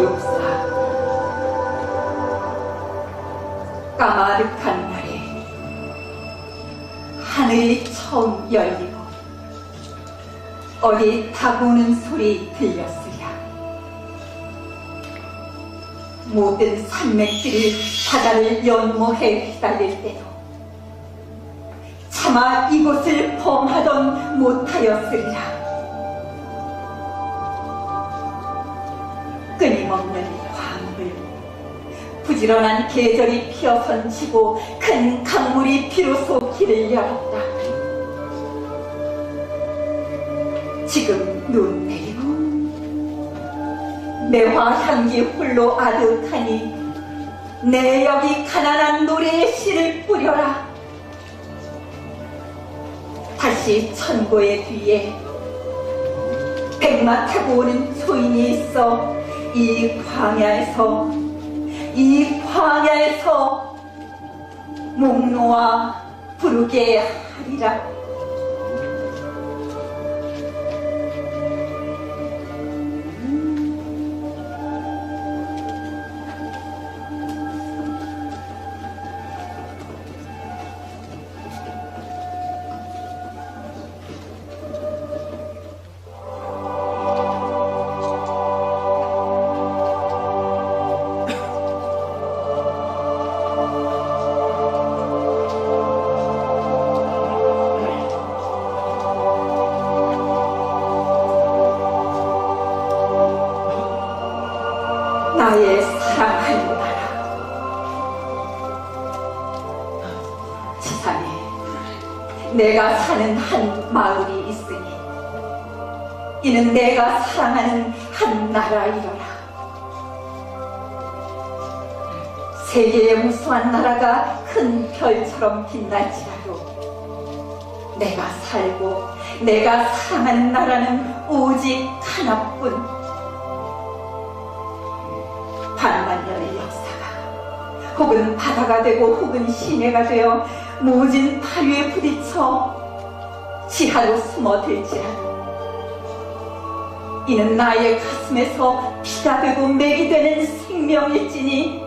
주옵사 까마득한 날에 하늘이 처음 열리고 어디 타고는 소리 들렸으랴. 모든 산맥들이 바다를 연모해 휘달릴 때도 차마 이곳을 범하던 못하였으리라. 부지런한 계절이 피어 선치고 큰 강물이 비로소 길을 열었다. 지금 눈 내리고 매화 향기 홀로 아득하니 내 여기 가난한 노래의 씨를 뿌려라. 다시 천고의 뒤에 백마 타고 오는 소인이 있어 이 광야에서 이 광야에서 목 놓아 부르게 하리라. 나의 사랑하는 나라. 지상에 내가 사는 한 마을이 있으니 이는 내가 사랑하는 한 나라이로라. 세계의 무수한 나라가 큰 별처럼 빛날지라도 내가 살고 내가 사랑하는 나라는 오직 하나뿐. 혹은 바다가 되고 혹은 시내가 되어 모진 파류에 부딪혀 지하로 숨어들지라도 이는 나의 가슴에서 피가 되고 맥이 되는 생명일지니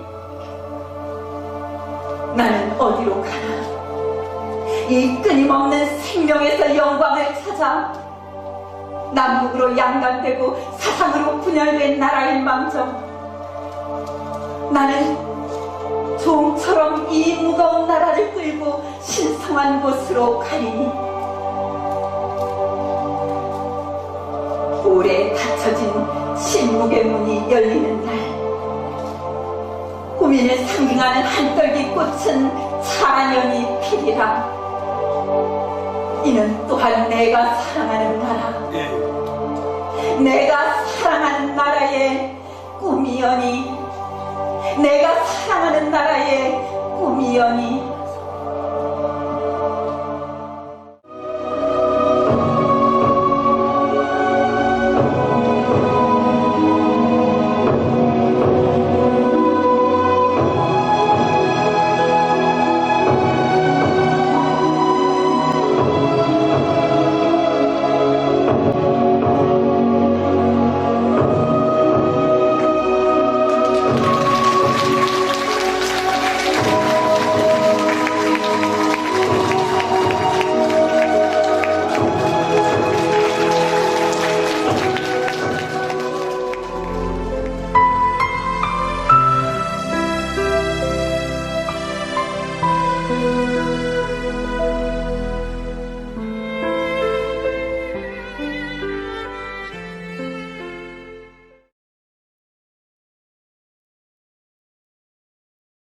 나는 어디로 가나? 이 끊임없는 생명에서 영광을 찾아 남북으로 양감되고 사상으로 분열된 나라인 망정. 나는 종처럼 이 무거운 나라를 끌고 신성한 곳으로 가리니 오래 닫혀진 침묵의 문이 열리는 날 고민을 상징하는 한떨기 꽃은 찬연히 피리라 이는 또한 내가 사랑하는 나라 예. 내가 사랑하는 나라의 꿈이여니 내가 사랑하는 나라 의 꿈이여니